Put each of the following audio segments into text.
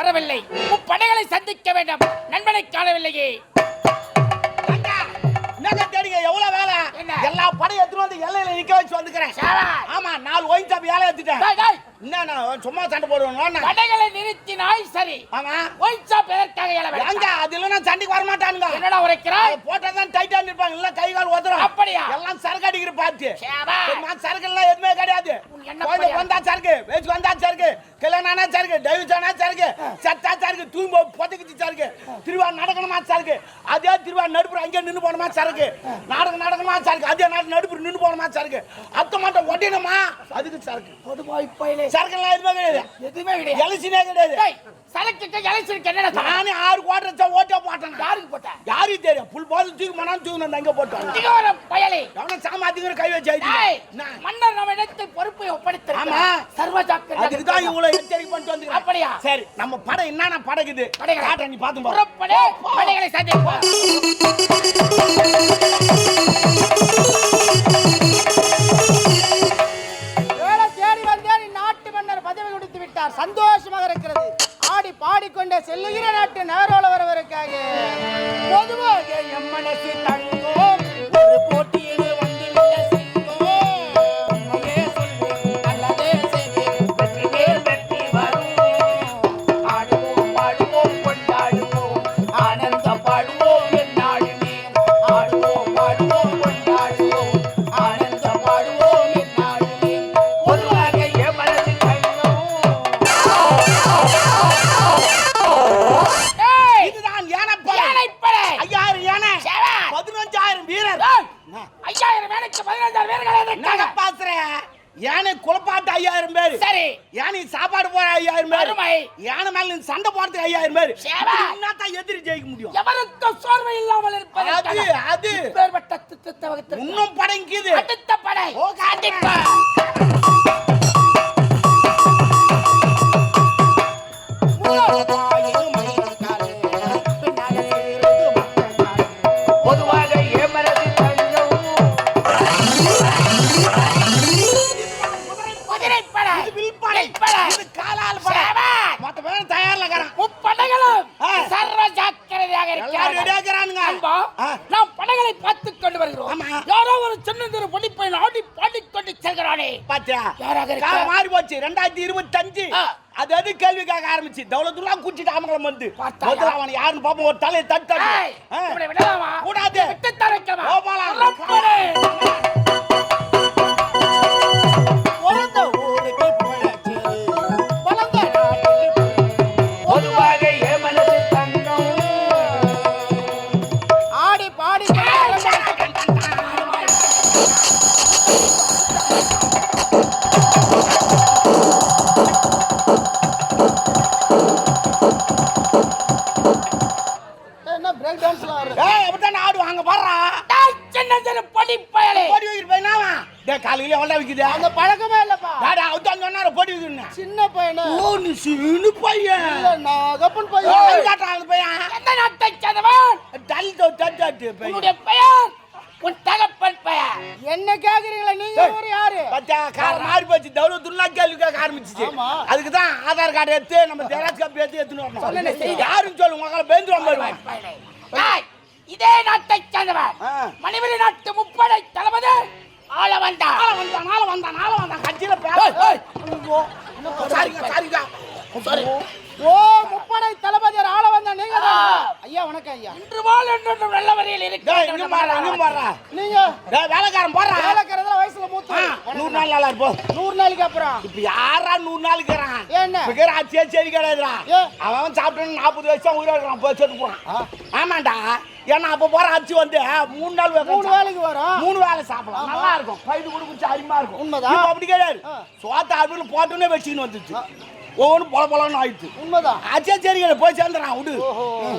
வரவில்லை. முப்படைகளை சந்திக்க வேண்டும். நண்பனை காணவில்லையே. என்னங்க தேடிங்க? எவ்வளவு வேலை? என்ன? எல்லா படையும் எடுத்துட்டு வந்து எல்லையில நிக்க வச்சு வந்துக்கிறேன். ஆமா நாலு ஒயின் சாப்பி வேலை எடுத்துட்டேன். டேய், டேய், என்ன நான் சும்மா சண்டை போடுவேன் படைகளை நிறுத்தினாய் சரி. ஆமா. எதற்காக வேண்டாம்? அது இல்லைன்னா சண்டைக்கு வர மாட்டானுங்க என்னடா உரைக்கிறாய்? போட்டா தான் டைட்டா நிற்பாங்க இல்ல கை கால் உதறும். அப்படியா? எல்லாம் சரக்கு அடிக்கிற பார்த்து சாபாஷ். சரக்கு எல்லாம் எதுவுமே கிடையாது. பையன்? வந்தா சரக்கு வயசு வந்தா சரக்கு கல்யாணம் ஆனா சரக்கு டைவர்ஸ் ஆனா சரக்கு சத்தா சரக்கு தூங்க பொதுக்குச்சு சரக்கு திருவா நடக்கணுமா சரக்கு அதே திருவா நடுப்புற அங்கே நின்று போனமா சரக்கு நாடகம் நடக்கணுமா சரக்கு அதே நாடு நடுப்புற நின்று போனமா சரக்கு அத்த மாட்டம் ஒட்டினமா அதுக்கு சரக்கு. கொடுமாய் பயிலே. சரக்கு எல்லாம் எதுவுமே கிடையாது. எதுவுமே கிடையாது. எலசினே கிடையாது. டேய், சரக்குக்கு எலெக்ஷனுக்கு சம்பந்தம்? நானே ஆறு குவாட்டர் ஓட்டே போட்டேன் யாருக்கு போட்ட? யாருக்கு தெரியும்? புல் பால் தூக்கி மனம் தூக்கி நான் அங்க போட்டேன் அதிகாரம் பயலே. எவனும் சாமாத்திங்கிற கை வச்சு மன்னர் நம்ம இடத்தில் பொறுப்பை ஆமா. ஒப்படைத்திருக்கிறார் சர்வ அதுக்கு தான் இவ்வளவு எச்சரிக்கை பண்ணிட்டு வந்து அப்படியா? சரி நம்ம படம் என்னென்ன படகுது? படைகளை. காட்டுறேன் நீ பாத்து போ. படைகளை சந்திப்போம் யானை குழப்பாட்டு ஐயாயிரம் பேர். சரி. யானை சாப்பாடு போற ஐயாயிரம் பேர். யானை மேல சண்டை போறதுக்கு ஐயாயிரம் பேர். என்னத்தான் எதிரி ஜெயிக்க முடியும். எவருக்கும் சோர்வு இல்லாமல் அது இருப்பதற்காக அது வகுத்திருக்கிறார். இன்னும் படங்கிது அடுத்த படை. இது காலால் படை சேவன். மொத்த பேரும் தயார்ல இருக்கிறான் முப்படைகளும் ஆ. சர்வ ஜாக்கிரதையாக எல்லாரும் இருக்கிறார்கள். ரெடியா இருக்கிறானுங்க அன்பா, ஆ. நாம் படைகளை பார்த்துக் கொண்டு வருகிறோம் ஆமா. யாரோ ஒரு சின்னந்திரு பொடிப்பையன் ஆடி பாடிக்கொண்டு செல்கிறானே பாத்தியா யாராக இருக்கா? காலம் மாறி போச்சு ரெண்டாயிரத்தி இருபத்தஞ்சு ஆ. அது அது கேள்வி கேட்க ஆரம்பிச்சு தௌலத்துல்லா குச்சிட்டு ஆமங்கலம் வந்து பார்த்தாயா? முதல்ல அவன் யாருன்னு பாப்போம் ஒரு தலையை தட்டு? கூடாது. விட்டுத்தான் பிரேக் டான்ஸ்ல ஆடுற ஏய் அப்படித்தான் ஆடுவான். அங்க பாடுறா டேய், சின்னந்திரு பொடிப்பயலே. போடி வைக்கிற பையனாவா டேய் காலையில எவ்வளோ விக்குது. அந்த பழக்கமே இல்லப்பா. டாடா அவத்தான் சொன்னாரு போடி வைக்கணும் சின்ன பையனு. ஓ நீ சின்ன பையன். இல்ல நகப்பன் ஏய், பையன் காட்டுறான் அந்த பையன்? எந்த நாட்டைச் சேர்ந்தவன்? டல் தோ தட்டாட்டு பையன். உன்னுடைய பெயர்? உன் தகப்பன் பெயர்? என்ன கேக்குறீங்களா நீங்க. ஒரு யாரு? பச்சா கார் மாறி போச்சு. தௌலத்துல்லா கேள்வி கேட்க ஆரம்பிச்சிச்சு. அதுக்கு தான் ஆதார் கார்டு எடுத்து நம்ம ஜெராக்ஸ் காப்பி எடுத்து எடுத்துன்னு வரணும். யாரும் சொல்லு உங்களை பயலே. டேய், இதே நாட்டைச் சேர்ந்தவன் ஆ. மணிவரி நாட்டு முப்படை தளபதி ஆள வந்தான் நாளை வந்தான் நாளை வந்தான் நாளை வந்தான் கட்சியில சாரிங்க சாரிங்க சாரி ஓ முப்படை தளபதியார் ஆள வந்தா நீங்க ஐயா வணக்கம் ஐயா. இன்று போல் என்று பாரு இங்க பாரு. நீங்க வேலைக்காரன் போறா வேலைக்காரதுல வயசுல மூத்த நூறு நாள் நல்லா இருப்போம். நூறு நாளைக்கு அப்புறம்? இப்ப யாரா நூறு நாள் இருக்கிறான்? என்ன? ஆட்சியே சரி கிடையாதுடா? அவன் சாப்பிட்டு நாற்பது வருஷம் உயிரோட இருக்கிறான். போய் செத்து போறான். ஆமாண்டா. ஏன்னா அப்ப போற ஆட்சி வந்து மூணு நாள் மூணு. வேலைக்கு வரும். மூணு வேலை சாப்பிடலாம் நல்லா இருக்கும். பயிர் கூட குடிச்சு அருமையா இருக்கும். உண்மைதான். அப்படி கிடையாது. சோத்த அருவில் போட்டோன்னே வச்சுக்கின்னு வந்துச்சு. ஒவ்வொன்றும் பொல பொலன்னு ஆயிடுச்சு. உண்மைதான். ஆச்சே சரிங்க போய் சேர்ந்துறான் விடு.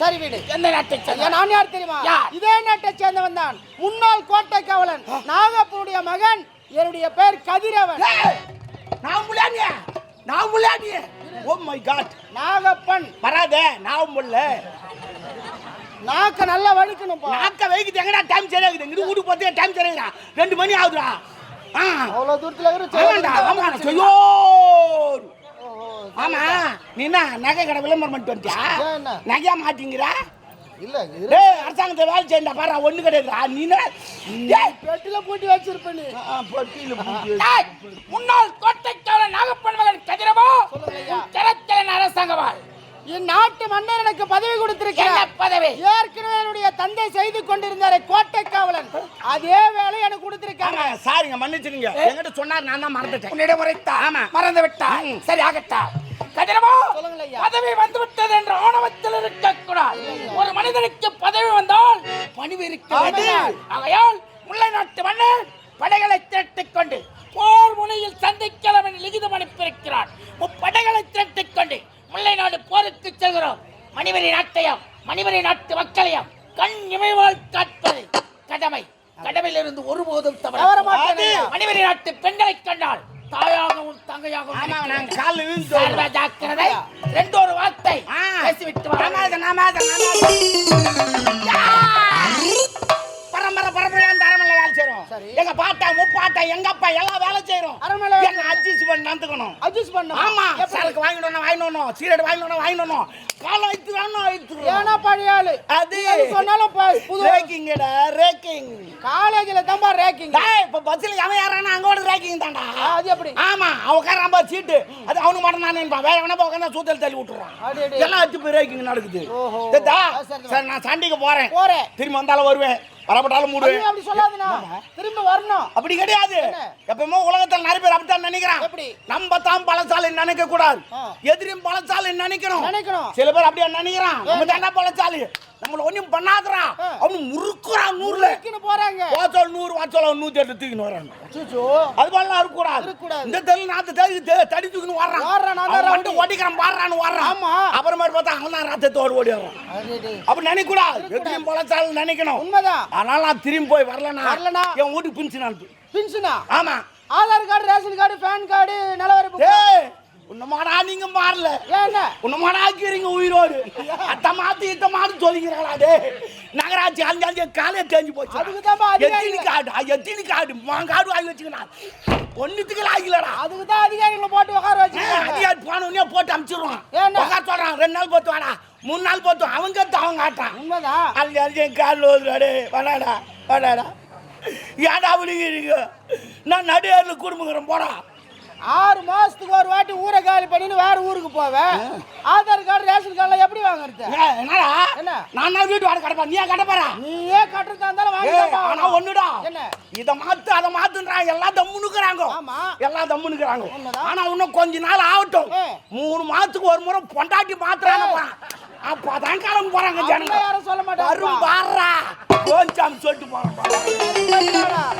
சரி வீடு. எந்த நாட்டை சேர்ந்த நான் யார் தெரியுமா? இதே நாட்டை சேர்ந்தவன் தான். முன்னாள் கோட்டை காவலன் நாகப்பனுடைய மகன் என்னுடைய பேர் கதிரவன். நான் முள்ளாடிய நான் முள்ளாடிய ஓ மை காட் நாகப்பன். வராதே நான் முல்ல நாக்க நல்லா வழுக்கணும்ப்பா நாக்க வைக்குது எங்கடா டைம் சரியாகுது இங்கிட்டு வீட்டுக்கு போறதுக்கு டைம் சரியாகுதா ரெண்டு மணி ஆகுதுடா. ஆ. அவ்வளவு தூரத்துல ஆமாண்டா ஆமா இருக்கு ஐயோ நீ என்ன நகை கடை விளம்பரம் பண்ணிட்டு வந்துட்டியா? நகையா மாட்டீங்கிறா? இல்ல. டேய் அரசாங்கத்தை வேலை செய்யண்டா பாரு ஒண்ணு கிடையாதுடா நீ என்ன டேய் பெட்டில பூட்டி வச்சிருப்ப நீ. ஆ, பொட்டியில பூட்டி முன்னாள் கோட்டைக்காவலன் நாகப்பன் மகன் கதிரவோ. திறத்தலன் அரசாங்கவாள். இந்நாட்டு மன்னர் எனக்கு பதவி என்ன கொடுத்திருக்கிறார் பதவி? ஏற்கனவே என்னுடைய தந்தை செய்து கொண்டிருந்தாரே கோட்டை காவலன் அதே வேலை எனக்கு கொடுத்திருக்காங்க. சாரிங்க மன்னிச்சிருங்க என்கிட்ட சொன்னார் நான் தான் மறந்துட்டேன். உன்னிடம் ஆமா. மறந்து விட்டாய் சரி ஆகட்டா. ஐயா. பதவி வந்து விட்டது என்ற ஆணவத்தில் இருக்கக்கூடாது. ஒரு மனிதனுக்கு பதவி வந்தால் பணிவு இருக்க வேண்டும் ஆமாம். ஆகையால் முல்லை நாட்டு மன்னர் படைகளை திரட்டிக் கொண்டு போர் முனையில் சந்திக்கலாம் என்று லிகிதம் அனுப்பியிருக்கிறார். முப்படைகளை திரட்டிக் கொண்டு முல்லை நாடு போருக்கு செல்கிறோம். மணிவரி நாட்டையும் மணிவரி நாட்டு மக்களையும் கண் இமைவால் காட்பது கடமை. கடமையிலிருந்து ஒருபோதும் தவற. மணிவரி நாட்டு பெண்களை கண்டால் தாயாகவும் தங்கையாகவும் ஆமா நினைக்கிறேன். நாங்க காலில் விழுந்து ஜாக்கிரதை. ரெண்டு ஒரு வார்த்தை. பேசிவிட்டு வா நாமாத நாமாத எங்க பாட்டா முப்பாட்டா எங்க அப்பா எல்லாம் வேலை வேலை என்ன அட்ஜஸ்ட் பண்ணி நடந்துக்கணும்? அட்ஜஸ்ட் பண்ண ஆமா. சரக்கு வாங்கிடணும் வாங்கிடணும் சீரட் வாங்கிடணும் வாங்கிடணும் காலம் வைத்துறானோ வைத்துறோம் ஏன்னா பழைய ஆளு அது சொன்னாலும் புது ரேக்கிங்கடா ரேக்கிங் காலேஜ்ல தான் ரேக்கிங் டேய் இப்ப பஸ்ல அவன் யாரானா அங்க ஒரு ரேக்கிங் தான்டா. அது எப்படி? ஆமா அவன் உட்காரான் பாரு சீட்டு. அது அவனுக்கு மட்டும் நான் நினைப்பான். வேற எவனா உட்காந்து சூத்தல் தள்ளி விட்டுறான். எல்லாம் அடிச்சு போய் ரேக்கிங் நடக்குது. சரி. நான் சண்டைக்கு போறேன். போறேன். திரும்பி வந்தாலும் வருவேன். வரப்பட்டாலும் மூடுவேன் அப்படி சொல்லாதுண்ணா திரும்ப வரணும் அப்படி கிடையாது? எப்பவுமே உலகத்துல நிறைய பேர் அப்படித்தான் நினைக்கிறான்? நம்ம தான் பலசாலி நினைக்க கூடாது. எதிரியும் பலசாலி நினைக்கணும் நினைக்கணும். சில பேர் அப்படியே நினைக்கிறான் நம்ம? தானே பலசாலி நம்மள ஒண்ணும் பண்ணாதடா ஆ. அவனு முறுக்குறான் நூறுல போறாங்க வாசல் நூறு வாசல் நூத்தி எட்டு தூக்கின்னு வரான். அது மாதிரிலாம் இருக்கக்கூடாது. இந்த தெரு நாத்து தெரு தெ- தடி தூக்கின்னு வர்றான் நான் அவன் வந்து ரவுடி. ஓடிக்கிறான் பாடுறான்னு வர்றான் ஆமா. அப்புறமா பார்த்தா அவன் தான் ரத்தத்தோடு ஓடி வர்றான் அடடே. அப்படி நினைக்க கூடாது இருக்கக்கூடாது. எதிரியும் பலசாலி நினைக்கணும் உண்மைதான் அதனால நான் திரும்பி போய் வரலனா வரலனா? என் வீட்டுக்கு பின்சு அனுப்பு பின்ஷனா ஆமா Aadhaar card ration card PAN card நிலவரி உன்னமாடா நீங்க மாறல. ஏன் உன்னமாடா ஆக்கிறீங்க உயிரோடு. அத்த மாத்து இத்த மாத்து சொல்லிக்கிறாங்களா டே. நகராட்சி அஞ்சு அஞ்சு காலே தேஞ்சு போச்சு. அதிகாரிங்க. எத்தினி காடு எத்தினி காடு மான் காடு வாங்கி வச்சுக்கணும் ஒன்னுத்துக்கு ஆகலடா அதுக்கு தான் அதிகாரிகளை போட்டு உட்கார வச்சிருக்காங்க அதிகாரி போனவனே போட்டு ஏன்னா? உட்கார சொல்றான் ரெண்டு நாள் போத்து வாடா. மூணு நாள் போத்து அவங்க கத்து அவங்க காட்டுறான். உண்மைதான் அஞ்சு அஞ்சு காலில் ஓதுறாடே வாடாடா வாடாடா. ஏன்டா அப்படிங்கிறீங்க நான் நடுவேரில் குடும்பங்கிறேன் போடா. ஆறு மாசத்துக்கு ஒரு வாட்டி ஊரை காலி பண்ணின்னு வேற ஊருக்கு போவேன் ஆதார் கார்டு ரேஷன் கார்டுல எப்படி வாங்குறது? என்னடா? என்ன? நான் தான் வீட்டு வாடகை கடப்பா நீ கடப்பாரா நீயே கட்டுறதா இருந்தாலும் ஏய், ஆனா ஒண்ணுடா. என்ன? இத மாத்து அத மாத்துன்றாங்க எல்லாம் தம்முனுக்குறாங்க ஆமா. எல்லாம் தம்முனுக்குறாங்க. ஆனா இன்னும் கொஞ்ச நாள் ஆகட்டும். மூணு மாசத்துக்கு ஒரு முறை பொண்டாட்டி மாத்துறாங்க அப்பதான் காலம் போறாங்க ஜனங்க. யாரும் சொல்ல வரும் மாட்டாங்க பாடுறா கொஞ்சம் சொல்லிட்டு போறான்